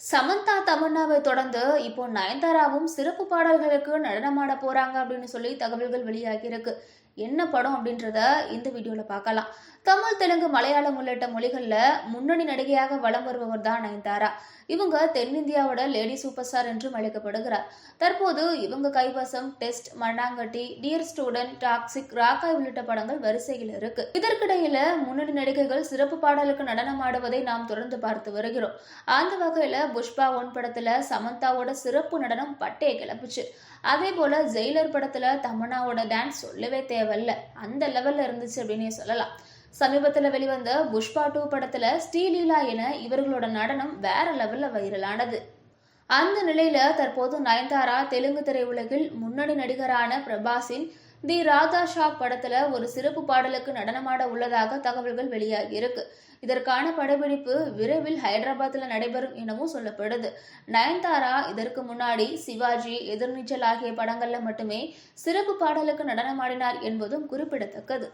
சமந்தா தமன்னாவை தொடர்ந்து இப்போ நயன்தாராவும் சிறப்பு பாடல்களுக்கு நடனமாட போறாங்க அப்படின்னு சொல்லி தகவல்கள் வெளியாகியிருக்கு. என்ன படம் அப்படின்றத இந்த வீடியோல பார்க்கலாம். தமிழ் தெலுங்கு மலையாளம் உள்ளிட்ட மொழிகளில் முன்னணி நடிகையாக வலம் வருபவர் தான் நயன்தாரா. இவங்க தென்னிந்தியாவோட லேடி சூப்பர் ஸ்டார் என்றும் அழைக்கப்படுகிறார். தற்போது இவங்க கைவசம் டெஸ்ட் மண்ணாங்கட்டி டியர் ஸ்டூடெண்ட் டாக்ஸிக் ராக்காய் உள்ளிட்ட படங்கள் வரிசையில் இருக்கு. இதற்கிடையில முன்னணி நடிகைகள் சிறப்பு பாடலுக்கு நடனம் ஆடுவதை நாம் தொடர்ந்து பார்த்து வருகிறோம். அந்த வகையில புஷ்பா ஒன் படத்துல சமந்தாவோட சிறப்பு நடனம் பட்டே கிளப்புச்சு அதே போல ஜெயிலர் படத்துல தமன்னாவோட டான்ஸ் சொல்லவே தேவையில்ல. அந்த லெவல்ல இருந்துச்சு அப்படின்னே சொல்லலாம். சமீபத்தில் வெளிவந்த புஷ்பா டூ படத்துல ஸ்ரீலீலா என இவர்களோட நடனம் வேற லெவல்ல வைரலானது. அந்த நிலையில தற்போது நயன்தாரா தெலுங்கு திரையுலகில் முன்னணி நடிகரான பிரபாஸின் தி ராதா ஷா படத்துல ஒரு சிறப்பு பாடலுக்கு நடனமாட உள்ளதாக தகவல்கள் வெளியாகி இருக்கு. இதற்கான படப்பிடிப்பு விரைவில் ஹைதராபாத்தில் நடைபெறும் எனவும் சொல்லப்படுது. நயன்தாரா இதற்கு முன்னாடி சிவாஜி எதிர்நீச்சல் ஆகிய படங்கள்ல மட்டுமே சிறப்பு பாடலுக்கு நடனமாடினார் என்பதும் குறிப்பிடத்தக்கது.